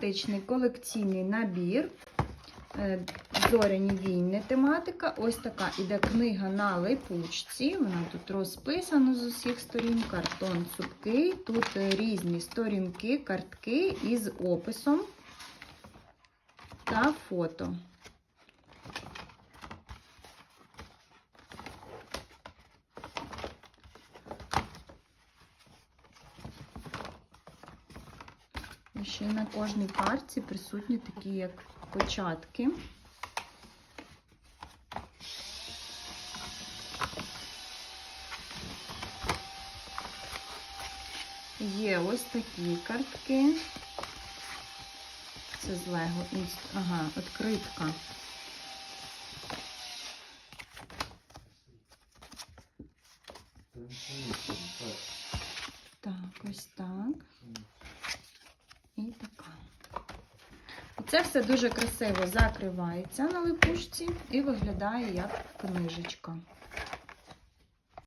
Тематичний колекційний набір. Е, Зоряні війни тематика. Ось така іде книга на липучці. Вона тут розписана з усіх сторін, картон цупкий. Тут е, різні сторінки, картки із описом та фото. Ще на кожній картці присутні такі як початки. Є ось такі картки. Це з Лего. Інст- Ага, відкритка. Так, ось так. І така. І Це все дуже красиво закривається на липучці і виглядає як книжечка.